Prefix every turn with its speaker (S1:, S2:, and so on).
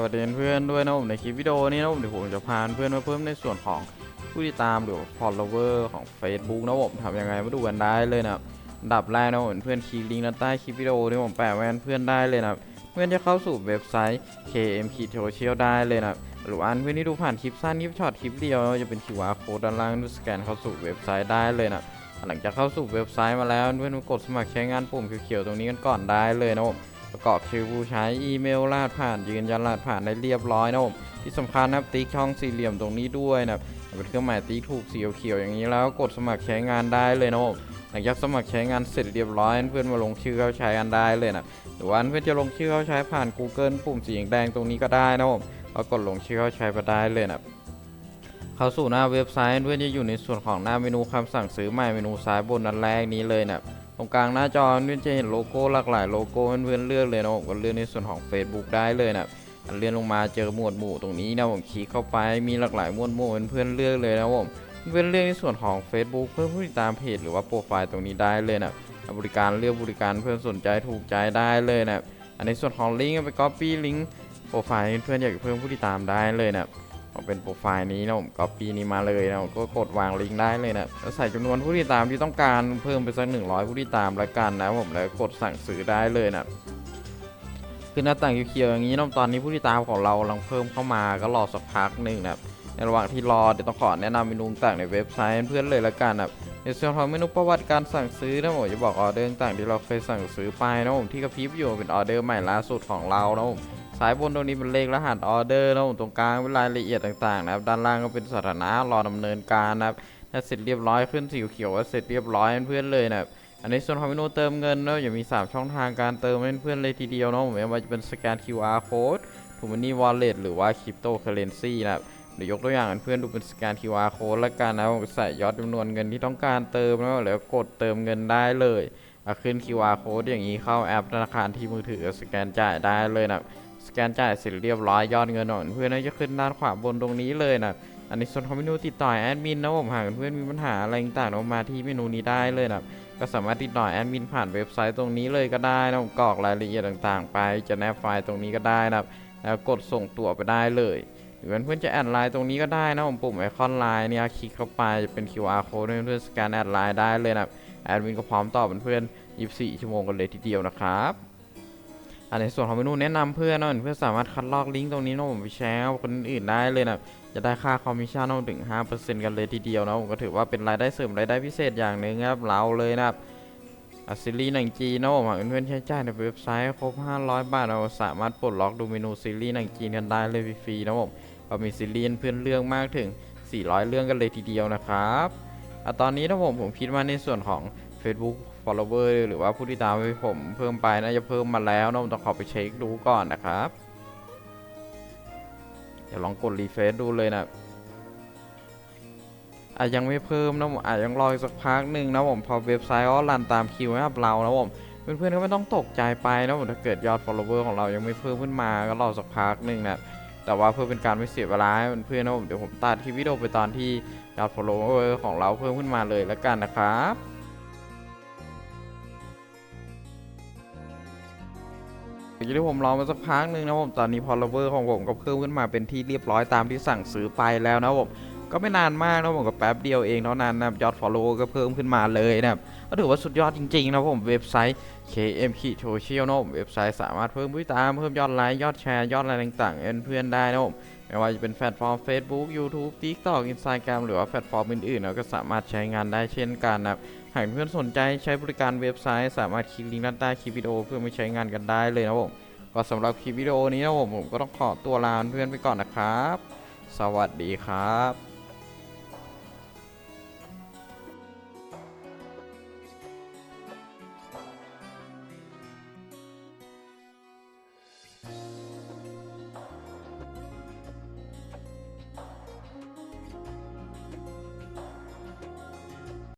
S1: วัสดีเพื่อนด้วยนะผมในคลิปวิดีโอนี้นะผมเดี๋ยวผมจะพาเพื่อนมาเพิ่มในส่วนของผู้ติดตามหรือ follower ของ Facebook นะผมทำยังไงมาดูกันได้เลยนะอันดับแรกนะผมเพื่อนคลิกลิงก์ด้านใต้คลิปวิดีโอที่ผมแปะไว้เพื่อนได้เลยนะเพื่อนจะเข้าสู่เว็บไซต์ KM k Social ได้เลยนะหรือว่าอันเพื่อนที่ดูผ่านคลิปสั้นคลิปช็อตคลิปเดียวจะเป็น QR code ด้านล่างดูสแกนเข้าสู่เว็บไซต์ได้เลยนะหลังจากเข้าสู่เว็บไซต์มาแล้วเพื่อนกดสมัครใช้งานปุ่มเขียวๆตรงนี้กันก่อนได้เลยนะผม ประกอบชื่อผู้ใช้อีเมลรหัสผ่านยืนยันรหัสผ่านได้เรียบร้อยนะผมที่สำคัญนะครับติ๊กช่องสี่เหลี่ยมตรงนี้ด้วยนะครับเป็นเครื่องหมายติ๊กถูกสีเขียวๆอย่างนี้แล้วกดสมัครใช้งานได้เลยนะผมหลังจากสมัครใช้งานเสร็จเรียบร้อยเพื่อนมาลงชื่อเข้าใช้กันได้เลยนะหรือว่าเพื่อนจะลงชื่อเข้าใช้ผ่าน Google ปุ่มสีแดงตรงนี้ก็ได้นะผมก็กดลงชื่อเข้าใช้ไปได้เลยนะเข้าสู่หน้าเว็บไซต์เพื่อนจะอยู่ในส่วนของหน้าเมนูคำสั่งซื้อใหม่เมนูซ้ายบนอันแรกนี้เลยนะ รงกลางหน้าจอเพื่อนจะเห็นโลโก้หลากหลายโลโก้เพื่อนๆเลือกเลยนะผมก็เลือกในส่วนของ Facebook ได้เลยนะอันเลื่อนลงมาเจอหมวดหมู่ตรงนี้นะผมคลิกเข้าไปมีหลากหลายหมวดหมู่เพื่อนๆเลือกเลยนะผมเพื่อนเลือกในส่วนของ Facebook เพื่อผู้ติดตามเพจหรือว่าโปรไฟล์ตรงนี้ได้เลยนะบริการเลือกบริการเพื่อนสนใจถูกใจได้เลยนะอันในส่วนของลิงก์ไปก็ไป Copy ลิงก์โปรไฟล์เพื่อนอยากเพิ่มผู้ติดตามได้เลยนะ เอาเป็นโปรไฟล์นี้นะผมก๊อปปี้นี้มาเลยนะผมก็กดวางลิงก์ได้เลยนะแล้วใส่จำนวนผู้ติดตามที่ต้องการเพิ่มไปสัก100 ผู้ติดตามแล้วกันนะผมแล้วกดสั่งซื้อได้เลยนะคือหน้าต่างเขียวๆอย่างนี้นะตอนนี้ผู้ติดตามของเรากำลังเพิ่มเข้ามาก็รอสักพักหนึ่งนะครับในระหว่างที่รอเดี๋ยวต้องขอแนะนำเมนูต่างในเว็บไซต์ให้เพื่อนเลยละกันนะ ในส่วนของเมนูประวัติการสั่งซื้อนะผมจะบอกออเดอร์ต่างที่เราเคยสั่งซื้อไปนะผมที่กระพริบอยู่เป็นออเดอร์ใหม่ล่าสุดของเรานะผมซ้ายบนตรงนี้เป็นเลขรหัสออเดอร์แล้วตรงกลางเป็นรายละเอียดต่างๆนะครับด้านล่างก็เป็นสถานะรอดำเนินการนะครับถ้าเสร็จเรียบร้อยขึ้นสีเขียวว่าเสร็จเรียบร้อยเพื่อนๆเลยนะครับอันนี้ส่วนของเมนูเติมเงินนะจะมี 3 ช่องทางการเติมเพื่อนๆเลยทีเดียวเนาะไม่ว่าจะเป็นสแกน QR code ทูมันนี่วอลเล็ตหรือว่าคริปโตเคอเรนซีนะครับ เดี๋ยวยกตัวอย่างเพื่อนดูเป็นสแกน QR code แล้วกันนะใส่ยอดจำนวนเงินที่ต้องการเติมแล้วแล้วกดเติมเงินได้เลยขึ้น QR code อย่างนี้เข้าแอปธนาคารที่มือถือสแกนจ่ายได้เลยนะสแกนจ่ายเสร็จเรียบร้อยยอดเงินอ่อนเพื่อนจะขึ้นด้านขวาบนตรงนี้เลยนะอันนี้ส่วนของเมนูติดต่อแอดมินนะผมหากเพื่อนมีปัญหาอะไรต่างๆมาที่เมนูนี้ได้เลยนะก็สามารถติดต่อแอดมินผ่านเว็บไซต์ตรงนี้เลยก็ได้นะผมกรอกรายละเอียดต่างๆ ไปจะแนบไฟล์ตรงนี้ก็ได้นะแล้วกดส่งตั๋วไปได้เลย รือเพื่อนๆจะแอดไลน์ตรงนี้ก็ได้นะผมปุ่มไอคอนไลน์เนี่ยคลิกเข้าไปจะเป็น QR code เพื่อนๆสแกนแอดไลน์ได้เลยนะแอดมินก็พร้อมตอบเพื่อนๆ24 ชั่วโมงกันเลยทีเดียวนะครับอันในส่วนของเมนูแนะนำเพื่อนนะเพื่อนสามารถคัดลอกลิงก์ตรงนี้นะผมไปแชร์กับคนอื่นได้เลยนะจะได้ค่าคอมมิชชั่นถึง5%กันเลยทีเดียวนะผมก็ถือว่าเป็นรายได้เสริมรายได้พิเศษอย่างหนึ่งครับเราเลยนะครับซีรีส์หนังจีนนะผมหากเพื่อนๆใช้จ่ายในเว็บไซต์ครบ 500 บาทเราสามารถปลดล็อกดูเมนูซีรีส์หนังจีนกันได้เลยฟรีๆนะผม ก็มีซีรีส์เพื่อนเลือกมากถึง 400 เรื่องกันเลยทีเดียวนะครับอะตอนนี้นะผมผมคิดว่าในส่วนของ Facebook follower หรือว่าผู้ติดตามที่ผมเพิ่มไปน่าจะเพิ่มมาแล้วนะผมต้องขอไปเช็คดูก่อนนะครับ เดี๋ยวลองกดรีเฟซดูเลยนะอาจยังไม่เพิ่มนะผมอาจยังรออีกสักพักหนึ่งนะผมพอเว็บไซต์ก็รันตามคิวให้กับเรานะผมเพื่อนๆก็ไม่ต้องตกใจไปนะผมถ้าเกิดยอด follower ของเรายังไม่เพิ่มขึ้นมาก็รอสักพักหนึ่งนะ แต่ว่าเพื่อเป็นการไม่เสียเวลาให้เพื่อนนะผมเดี๋ยวผมตัดคลิปวิดีโอไปตอนที่ยอด follower ของเราเพิ่มขึ้นมาเลยแล้วกันนะครับอย่างที่ผมรอมาสักพักหนึ่งนะผมตอนนี้พอลเวอร์ของผมก็เพิ่มขึ้นมาเป็นที่เรียบร้อยตามที่สั่งซื้อไปแล้วนะผม ก็ไม่นานมากนะผมก็แป๊บเดียวเองเท่านั้นนะยอด follow ก็เพิ่มขึ้นมาเลยนะครับก็ถือว่าสุดยอดจริงๆนะผมเว็บไซต์ KM k Social นะผมเว็บไซต์สามารถเพิ่มผู้ติดตามเพิ่มยอดไลค์ยอดแชร์ยอดอะไรต่างๆเพื่อนๆได้นะผมไม่ว่าจะเป็นแพลตฟอร์ม Facebook YouTube TikTok Instagram หรือว่าแพลตฟอร์มอื่นๆเราก็สามารถใช้งานได้เช่นกันนะครับหากเพื่อนสนใจใช้บริการเว็บไซต์ สามารถคลิกลิงก์ด้านใต้คลิปวิดีโอเพื่อไปใช้งานกันได้เลยนะผมก็สำหรับคลิปวิดีโอนี้นะผมผมก็ต้องขอตัวลาเพื่อนไปก่อนนะครับ สวัสดีครับ